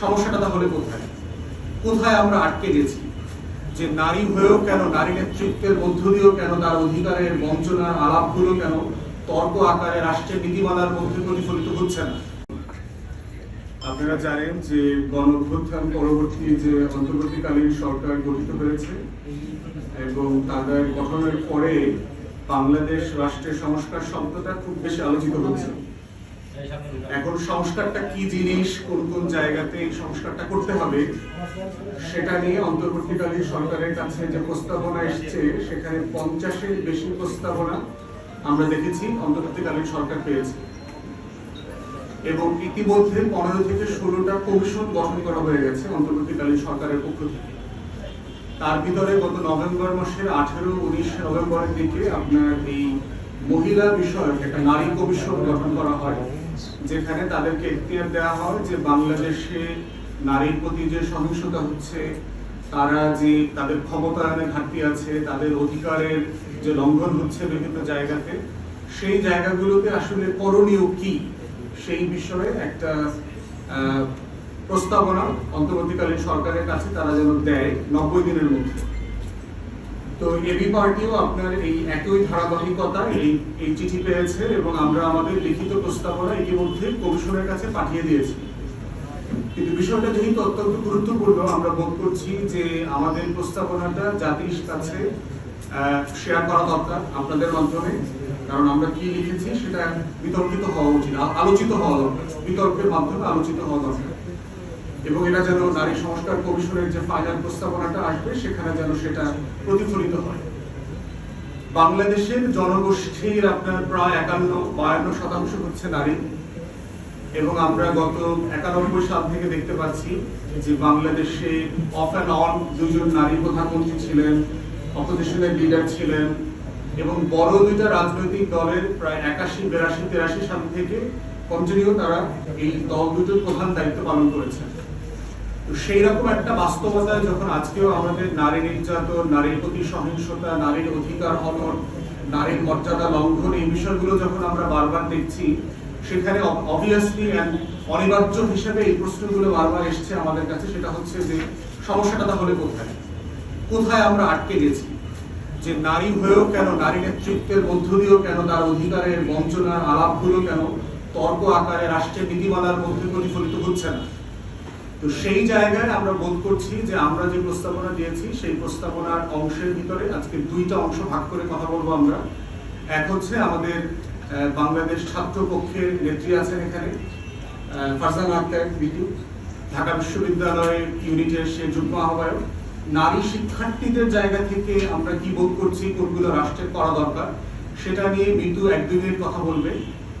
সমস্যাটা তাহলে কোথায়? কোথায় আমরা আটকে গেছি? যে নারী হয়েও কেন, নারী নেতৃত্বের মধ্য দিয়েও কেন, তার অধিকারের বঞ্চনার আলাপগুলো কেন তর্ক আকারে রাষ্ট্রের নীতিমালার মধ্যে প্রতিফলিত হচ্ছে না? আপনারা জানেন যে গণ অভ্যুত্থান পরবর্তী যে অন্তর্বর্তীকালীন সরকার গঠিত হয়েছে এবং তাদের গঠনের পরে বাংলাদেশ রাষ্ট্রের সংস্কার শব্দটা খুব বেশি আলোচিত হচ্ছে। এখন সংস্কারটা কি জিনিস, কোন কোন জায়গাতে এই সংস্কারটা করতে হবে, সেটা নিয়ে অন্তর্বর্তীকালীন সরকারের কাছে যে প্রস্তাবনা এসেছে, সেখানে পঞ্চাশের বেশি প্রস্তাবনা আমরা দেখেছি, অন্তর্বর্তীকালীন সরকার পেয়েছে। এবং ইতিমধ্যে পনেরো থেকে ষোলোটা কমিশন গঠন করা হয়ে গেছে অন্তর্বর্তীকালীন সরকারের পক্ষ থেকে। তার ভিতরে গত নভেম্বর মাসের আঠেরো, উনিশ নভেম্বরের দিকে আপনার এই মহিলা বিষয়ক একটা নারী কমিশন গঠন করা হয়। যেখানে তাদেরকে এখতিয়ার দেওয়া হয় যে বাংলাদেশে নারীর প্রতি যে সহিংসতা হচ্ছে, তারা যে তাদের ক্ষমতায়নের ঘাটতি আছে, তাদের অধিকারের যে লঙ্ঘন হচ্ছে বিভিন্ন জায়গাতে, সেই জায়গাগুলোতে আসলে করণীয় কি সেই বিষয়ে একটা প্রস্তাবনা অন্তর্বর্তীকালীন সরকারের কাছে তারা যেন দেয় নব্বই দিনের মধ্যে। তো এবি পার্টিও আপনার এই একই ধারাবাহিকতা এই চিঠি পেয়েছে এবং আমরা আমাদের লিখিত প্রস্তাবনা ইতিমধ্যে কমিশনের কাছে পাঠিয়ে দিয়েছি। কিন্তু বিষয়টা যেহেতু অত্যন্ত গুরুত্বপূর্ণ, আমরা বোধ করছি যে আমাদের প্রস্তাবনাটা জাতির কাছে শেয়ার করা দরকার আপনাদের মাধ্যমে। কারণ আমরা কি লিখেছি সেটা বিতর্কিত হওয়া উচিত আলোচিত হওয়া দরকার, বিতর্কের মাধ্যমে আলোচিত হওয়া দরকার। এবং এটা যেন নারী সংস্কার কমিশনের যে ফাইনাল প্রস্তাবনাটা আসবে, সেখানে যেন সেটা প্রতিফলিত হয়। বাংলাদেশের জনগোষ্ঠীর আপনার প্রায় একান্ন, বায়ান্ন শতাংশ হচ্ছে নারী। এবং আমরা গত একানব্বই সাল থেকে দেখতে পাচ্ছি যে বাংলাদেশে অফ অ্যান্ড অন দুজন নারী প্রধানমন্ত্রী ছিলেন অপোজিশনের লিডার ছিলেন, এবং বড় দুইটা রাজনৈতিক দলের প্রায় একাশি, বিরাশি, তেরাশি সাল থেকে কন্টিনিউ তারা এই দল দুটোর প্রধান দায়িত্ব পালন করেছেন। সেই রকম একটা বাস্তবতায় যখন আজকেও আমাদের নারী নির্যাতন, নারীর প্রতি সহিংসতা, নারীর অধিকার হনন, নারীর মর্যাদা লঙ্ঘন, এই বিষয়গুলো যখন আমরা বারবার দেখছি, সেখানে অবভিয়াসলি অনিবার্য হিসেবে এই প্রশ্নগুলো বারবার এসছে আমাদের কাছে, সেটা হচ্ছে যে সমস্যাটা তাহলে কোথায়? কোথায় আমরা আটকে গেছি? যে নারী হয়েও কেন, নারী নেতৃত্বের মধ্য দিয়েও কেন, তার অধিকারের বঞ্চনার আলাপগুলো কেন তর্ক আকারে রাষ্ট্রের নীতিমালার মধ্যে প্রতিফলিত হচ্ছে না? তো সেই জায়গায় আমরা বোধ করছি যে আমরা যে প্রস্তাবনা দিয়েছি, সেই প্রস্তাবনার অংশের ভিতরে আজকে দুইটা অংশ ভাগ করে কথা বলব আমরা। এক হচ্ছে আমাদের বাংলাদেশ ছাত্র পক্ষের নেত্রী আছেন এখানে ফারজানা আক্তার বিটু। ঢাকা বিশ্ববিদ্যালয়ের ইউনিটের সে যুগ্ম আহ্বায়ক। নারী শিক্ষার্থীদের জায়গা থেকে আমরা কি বোধ করছি, কোনগুলো রাষ্ট্রের করা দরকার, সেটা নিয়ে মিতু এক দুই মিনিট কথা বলবে।